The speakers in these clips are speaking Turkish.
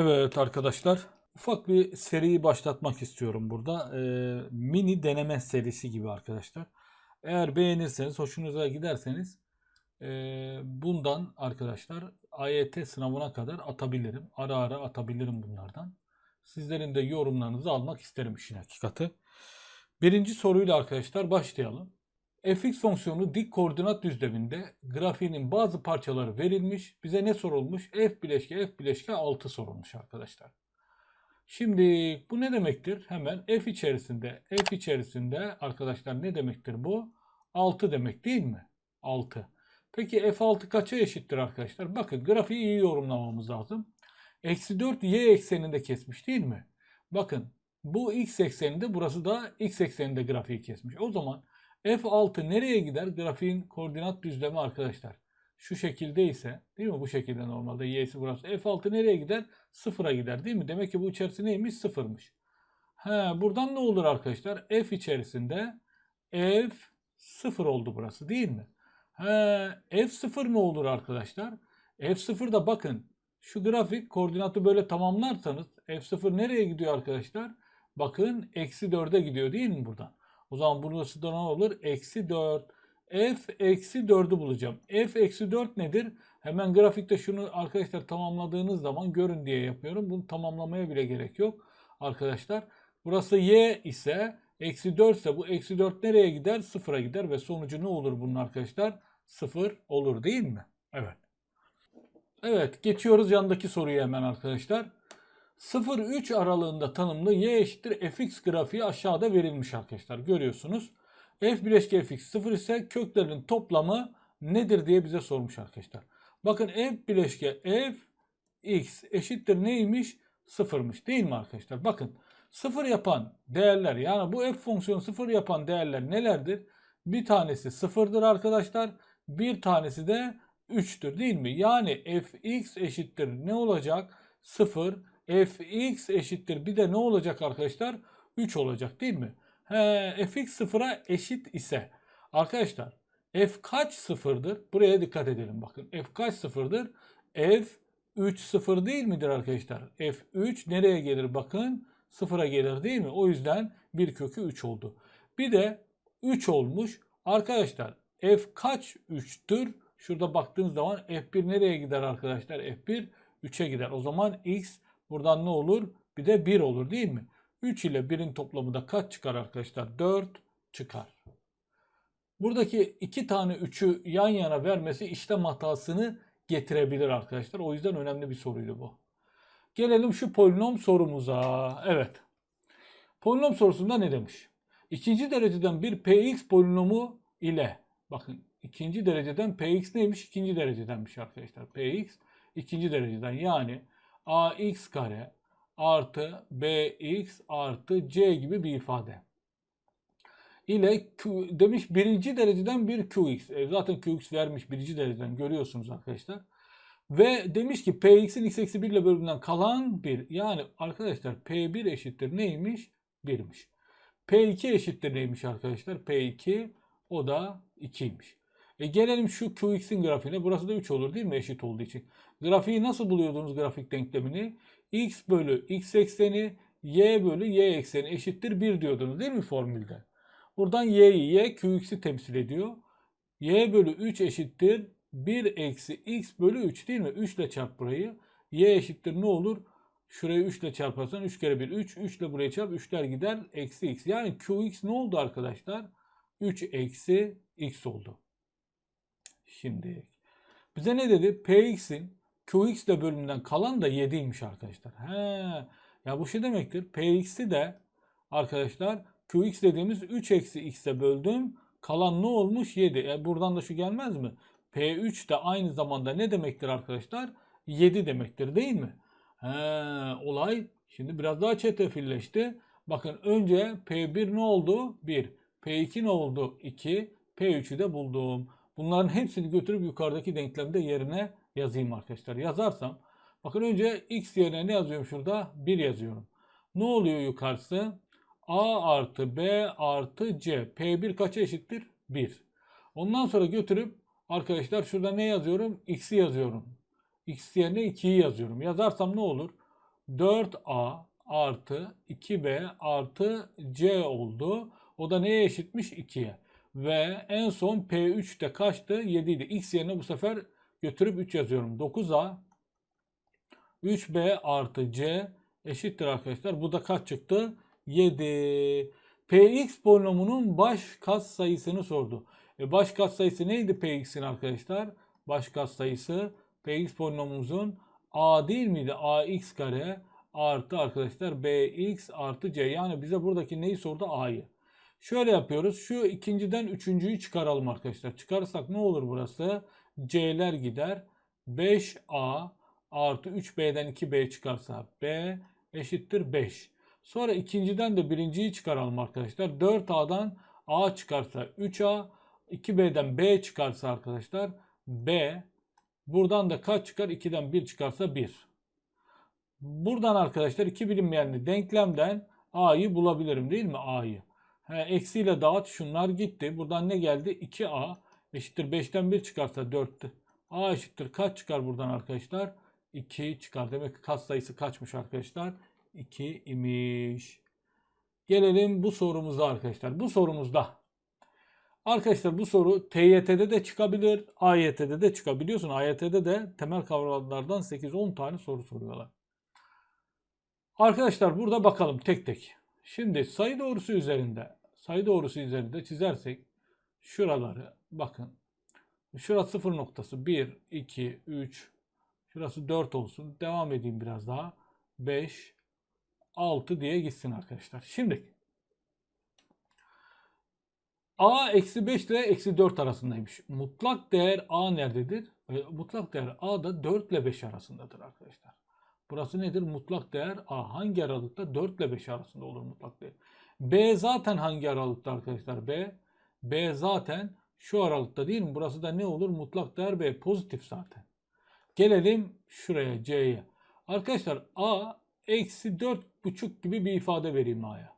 Evet arkadaşlar ufak bir seriyi başlatmak istiyorum burada. Ee, mini deneme serisi gibi arkadaşlar. Eğer beğenirseniz, hoşunuza giderseniz e, bundan arkadaşlar AYT sınavına kadar atabilirim. Ara ara atabilirim bunlardan. Sizlerin de yorumlarınızı almak isterim işin hakikati. Birinci soruyla arkadaşlar başlayalım. Fx fonksiyonu dik koordinat düzleminde grafiğinin bazı parçaları verilmiş. Bize ne sorulmuş? f bileşke f bileşke 6 sorulmuş arkadaşlar. Şimdi bu ne demektir? Hemen f içerisinde f içerisinde arkadaşlar ne demektir bu? 6 demek değil mi? 6. Peki f6 kaça eşittir arkadaşlar? Bakın grafiği iyi yorumlamamız lazım. Eksi 4 y ekseninde kesmiş değil mi? Bakın bu x ekseninde burası da x ekseninde grafiği kesmiş. O zaman F6 nereye gider? Grafiğin koordinat düzlemi arkadaşlar. Şu şekilde ise değil mi? Bu şekilde normalde y'si burası. F6 nereye gider? Sıfıra gider değil mi? Demek ki bu içerisi neymiş? Sıfırmış. He, buradan ne olur arkadaşlar? F içerisinde F sıfır oldu burası değil mi? He, F0 ne olur arkadaşlar? F0'da bakın şu grafik koordinatı böyle tamamlarsanız F0 nereye gidiyor arkadaşlar? Bakın eksi 4'e gidiyor değil mi buradan? O zaman burası da ne olur? Eksi 4. F eksi 4'ü bulacağım. F eksi 4 nedir? Hemen grafikte şunu arkadaşlar tamamladığınız zaman görün diye yapıyorum. Bunu tamamlamaya bile gerek yok arkadaşlar. Burası y ise eksi 4 ise bu eksi 4 nereye gider? Sıfıra gider ve sonucu ne olur bunun arkadaşlar? Sıfır olur değil mi? Evet. Evet geçiyoruz yandaki soruyu hemen arkadaşlar. 0-3 aralığında tanımlı y eşittir fx grafiği aşağıda verilmiş arkadaşlar. Görüyorsunuz. f bileşke fx 0 ise köklerin toplamı nedir diye bize sormuş arkadaşlar. Bakın f bileşke f x eşittir neymiş? Sıfırmış değil mi arkadaşlar? Bakın sıfır yapan değerler yani bu f fonksiyonu sıfır yapan değerler nelerdir? Bir tanesi sıfırdır arkadaşlar. Bir tanesi de 3'tür değil mi? Yani fx eşittir ne olacak? 0 fx eşittir bir de ne olacak arkadaşlar? 3 olacak değil mi? He, fx sıfıra eşit ise arkadaşlar f kaç sıfırdır? Buraya dikkat edelim bakın. f kaç sıfırdır? f 3 sıfır değil midir arkadaşlar? f 3 nereye gelir bakın? Sıfıra gelir değil mi? O yüzden bir kökü 3 oldu. Bir de 3 olmuş. Arkadaşlar f kaç 3'tür? Şurada baktığınız zaman f1 nereye gider arkadaşlar? f1 3'e gider. O zaman x Buradan ne olur? Bir de 1 olur değil mi? 3 ile 1'in toplamı da kaç çıkar arkadaşlar? 4 çıkar. Buradaki iki tane 3'ü yan yana vermesi işlem hatasını getirebilir arkadaşlar. O yüzden önemli bir soruydu bu. Gelelim şu polinom sorumuza. Evet. Polinom sorusunda ne demiş? İkinci dereceden bir px polinomu ile bakın ikinci dereceden px neymiş? İkinci derecedenmiş arkadaşlar. px ikinci dereceden yani ax kare artı bx artı c gibi bir ifade. ile Q, demiş birinci dereceden bir qx. E, zaten qx vermiş birinci dereceden görüyorsunuz arkadaşlar. Ve demiş ki px'in x eksi 1 ile bölümünden kalan 1. Yani arkadaşlar p1 eşittir neymiş? 1'miş. p2 eşittir neymiş arkadaşlar? p2 o da 2'ymiş. E gelelim şu qx'in grafiğine. Burası da 3 olur değil mi eşit olduğu için? Grafiği nasıl buluyordunuz grafik denklemini? x bölü x ekseni y bölü y ekseni eşittir 1 diyordunuz değil mi formülde? Buradan y'yi y qx'i temsil ediyor. y bölü 3 eşittir 1 eksi x bölü 3 değil mi? 3 ile çarp burayı. y eşittir ne olur? Şurayı 3 ile çarparsan 3 kere 1 3. 3 ile buraya çarp 3'ler gider. Eksi x. Yani qx ne oldu arkadaşlar? 3 eksi x oldu. Şimdi bize ne dedi? px'in qx de bölümünden kalan da 7'ymiş arkadaşlar. He. Ya bu şey demektir. px'i de arkadaşlar qx dediğimiz 3 eksi x'e böldüm. Kalan ne olmuş? 7. E buradan da şu gelmez mi? P3 de aynı zamanda ne demektir arkadaşlar? 7 demektir değil mi? He, olay şimdi biraz daha çetrefilleşti. Bakın önce P1 ne oldu? 1. P2 ne oldu? 2. P3'ü de buldum. Bunların hepsini götürüp yukarıdaki denklemde yerine yazayım arkadaşlar. Yazarsam bakın önce x yerine ne yazıyorum şurada? 1 yazıyorum. Ne oluyor yukarısı? A artı B artı C. P1 kaça eşittir? 1. Ondan sonra götürüp arkadaşlar şurada ne yazıyorum? X'i yazıyorum. X yerine 2'yi yazıyorum. Yazarsam ne olur? 4A artı 2B artı C oldu. O da neye eşitmiş? 2'ye. Ve en son P3 de kaçtı? 7 idi. X yerine bu sefer götürüp 3 yazıyorum. 9A 3B artı C eşittir arkadaşlar. Bu da kaç çıktı? 7. Px polinomunun baş katsayısını sordu. E baş katsayısı neydi Px'in arkadaşlar? Baş katsayısı Px polinomumuzun A değil miydi? Ax kare artı arkadaşlar Bx artı C. Yani bize buradaki neyi sordu? A'yı. Şöyle yapıyoruz. Şu ikinciden üçüncüyü çıkaralım arkadaşlar. Çıkarırsak ne olur burası? C'ler gider. 5A artı 3B'den 2B çıkarsa B eşittir 5. Sonra ikinciden de birinciyi çıkaralım arkadaşlar. 4A'dan A çıkarsa 3A, 2B'den B çıkarsa arkadaşlar B. Buradan da kaç çıkar? 2'den 1 çıkarsa 1. Buradan arkadaşlar iki bilinmeyenli denklemden A'yı bulabilirim değil mi? A'yı. He, eksiyle dağıt şunlar gitti. Buradan ne geldi? 2A eşittir 5'ten 1 çıkarsa 4'tü. A eşittir kaç çıkar buradan arkadaşlar? 2 çıkar. Demek ki kat sayısı kaçmış arkadaşlar? 2 imiş. Gelelim bu sorumuza arkadaşlar. Bu sorumuzda arkadaşlar bu soru TYT'de de çıkabilir, AYT'de de çıkabiliyorsun. AYT'de de temel kavramlardan 8-10 tane soru soruyorlar. Arkadaşlar burada bakalım tek tek. Şimdi sayı doğrusu üzerinde, sayı doğrusu üzerinde çizersek şuraları bakın. Şurası sıfır noktası 1, 2, 3, şurası 4 olsun. Devam edeyim biraz daha. 5, 6 diye gitsin arkadaşlar. Şimdi A eksi 5 ile eksi 4 arasındaymış. Mutlak değer A nerededir? E, mutlak değer A da 4 ile 5 arasındadır arkadaşlar. Burası nedir? Mutlak değer A. Hangi aralıkta? 4 ile 5 arasında olur mutlak değer. B zaten hangi aralıkta arkadaşlar? B. B zaten şu aralıkta değil mi? Burası da ne olur? Mutlak değer B. Pozitif zaten. Gelelim şuraya C'ye. Arkadaşlar A eksi 4,5 gibi bir ifade vereyim A'ya.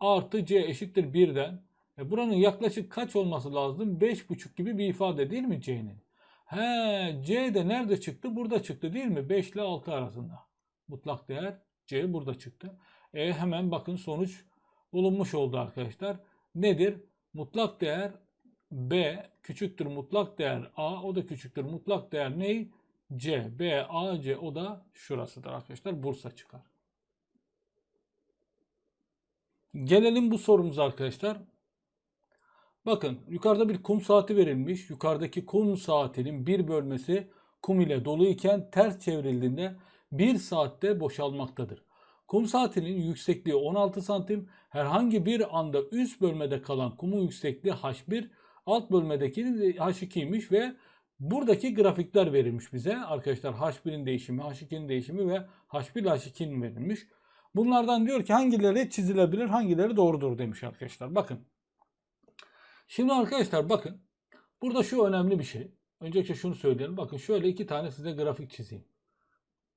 Artı C eşittir 1'den. E buranın yaklaşık kaç olması lazım? 5,5 gibi bir ifade değil mi C'nin? He, C de nerede çıktı? Burada çıktı değil mi? 5 ile 6 arasında. Mutlak değer C burada çıktı. E hemen bakın sonuç bulunmuş oldu arkadaşlar. Nedir? Mutlak değer B küçüktür mutlak değer A. O da küçüktür mutlak değer ney? C. B, A, C. O da şurasıdır arkadaşlar. Bursa çıkar. Gelelim bu sorumuza arkadaşlar. Bakın yukarıda bir kum saati verilmiş. Yukarıdaki kum saatinin bir bölmesi kum ile dolu iken ters çevrildiğinde bir saatte boşalmaktadır. Kum saatinin yüksekliği 16 santim. Herhangi bir anda üst bölmede kalan kumun yüksekliği H1, alt bölmedeki H2'ymiş ve buradaki grafikler verilmiş bize. Arkadaşlar H1'in değişimi, H2'nin değişimi ve H1 ile H2'nin verilmiş. Bunlardan diyor ki hangileri çizilebilir, hangileri doğrudur demiş arkadaşlar. Bakın. Şimdi arkadaşlar bakın. Burada şu önemli bir şey. Öncelikle şunu söyleyelim. Bakın şöyle iki tane size grafik çizeyim.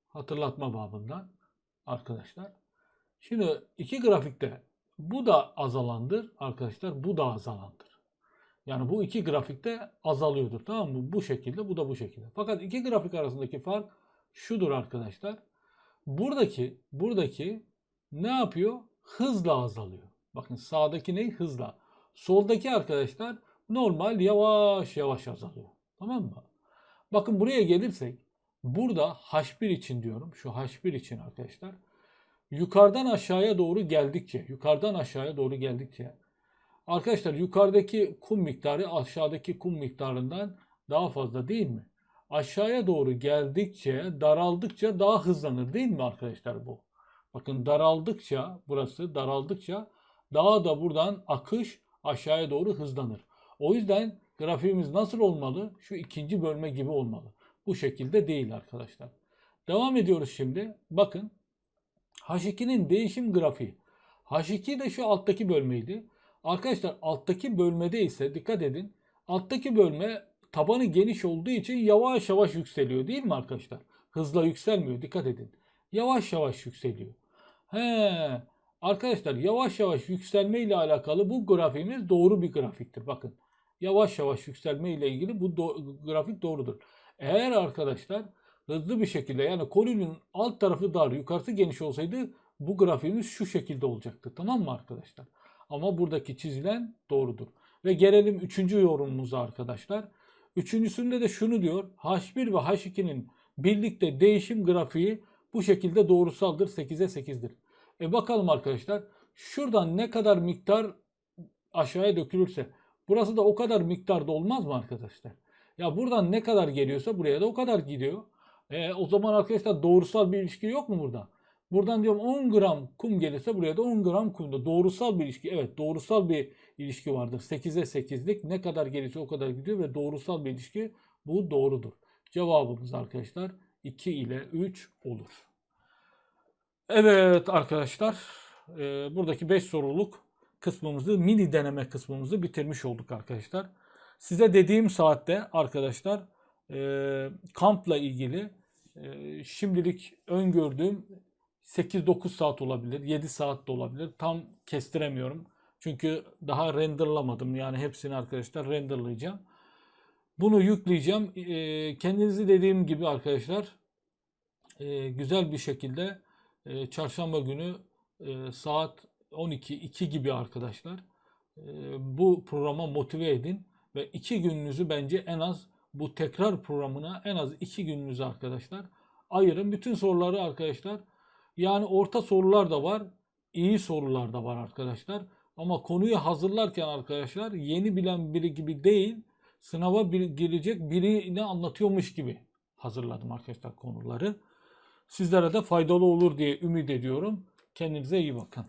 Hatırlatma babından arkadaşlar. Şimdi iki grafikte bu da azalandır arkadaşlar. Bu da azalandır. Yani bu iki grafikte azalıyordur. Tamam mı? Bu şekilde bu da bu şekilde. Fakat iki grafik arasındaki fark şudur arkadaşlar. Buradaki buradaki ne yapıyor? Hızla azalıyor. Bakın sağdaki ne? Hızla. Soldaki arkadaşlar normal yavaş yavaş azalıyor. Tamam mı? Bakın buraya gelirsek burada H1 için diyorum. Şu H1 için arkadaşlar. Yukarıdan aşağıya doğru geldikçe, yukarıdan aşağıya doğru geldikçe arkadaşlar yukarıdaki kum miktarı aşağıdaki kum miktarından daha fazla değil mi? Aşağıya doğru geldikçe, daraldıkça daha hızlanır değil mi arkadaşlar bu? Bakın daraldıkça burası daraldıkça daha da buradan akış aşağıya doğru hızlanır. O yüzden grafiğimiz nasıl olmalı? Şu ikinci bölme gibi olmalı. Bu şekilde değil arkadaşlar. Devam ediyoruz şimdi. Bakın H2'nin değişim grafiği. H2 de şu alttaki bölmeydi. Arkadaşlar alttaki bölmede ise dikkat edin. Alttaki bölme tabanı geniş olduğu için yavaş yavaş yükseliyor değil mi arkadaşlar? Hızla yükselmiyor dikkat edin. Yavaş yavaş yükseliyor. He, arkadaşlar yavaş yavaş yükselme ile alakalı bu grafiğimiz doğru bir grafiktir. Bakın yavaş yavaş yükselme ile ilgili bu do- grafik doğrudur. Eğer arkadaşlar hızlı bir şekilde yani konunun alt tarafı dar yukarısı geniş olsaydı bu grafiğimiz şu şekilde olacaktı. Tamam mı arkadaşlar? Ama buradaki çizilen doğrudur. Ve gelelim üçüncü yorumumuza arkadaşlar. Üçüncüsünde de şunu diyor. H1 ve H2'nin birlikte değişim grafiği bu şekilde doğrusaldır. 8'e 8'dir. E bakalım arkadaşlar. Şuradan ne kadar miktar aşağıya dökülürse burası da o kadar miktarda olmaz mı arkadaşlar? Ya buradan ne kadar geliyorsa buraya da o kadar gidiyor. E, o zaman arkadaşlar doğrusal bir ilişki yok mu burada? Buradan diyorum 10 gram kum gelirse buraya da 10 gram kum da doğrusal bir ilişki. Evet doğrusal bir ilişki vardır. 8'e 8'lik ne kadar gelirse o kadar gidiyor ve doğrusal bir ilişki bu doğrudur. Cevabımız arkadaşlar 2 ile 3 olur. Evet arkadaşlar e, buradaki 5 soruluk kısmımızı mini deneme kısmımızı bitirmiş olduk arkadaşlar. Size dediğim saatte arkadaşlar e, kampla ilgili e, şimdilik öngördüğüm 8-9 saat olabilir, 7 saat de olabilir. Tam kestiremiyorum. Çünkü daha renderlamadım. Yani hepsini arkadaşlar renderlayacağım. Bunu yükleyeceğim. E, kendinizi dediğim gibi arkadaşlar e, güzel bir şekilde e, çarşamba günü e, saat 12-2 gibi arkadaşlar e, bu programa motive edin ve 2 gününüzü bence en az bu tekrar programına en az 2 gününüzü arkadaşlar ayırın. Bütün soruları arkadaşlar yani orta sorular da var, iyi sorular da var arkadaşlar. Ama konuyu hazırlarken arkadaşlar yeni bilen biri gibi değil, sınava bir, girecek birini anlatıyormuş gibi hazırladım arkadaşlar konuları. Sizlere de faydalı olur diye ümit ediyorum. Kendinize iyi bakın.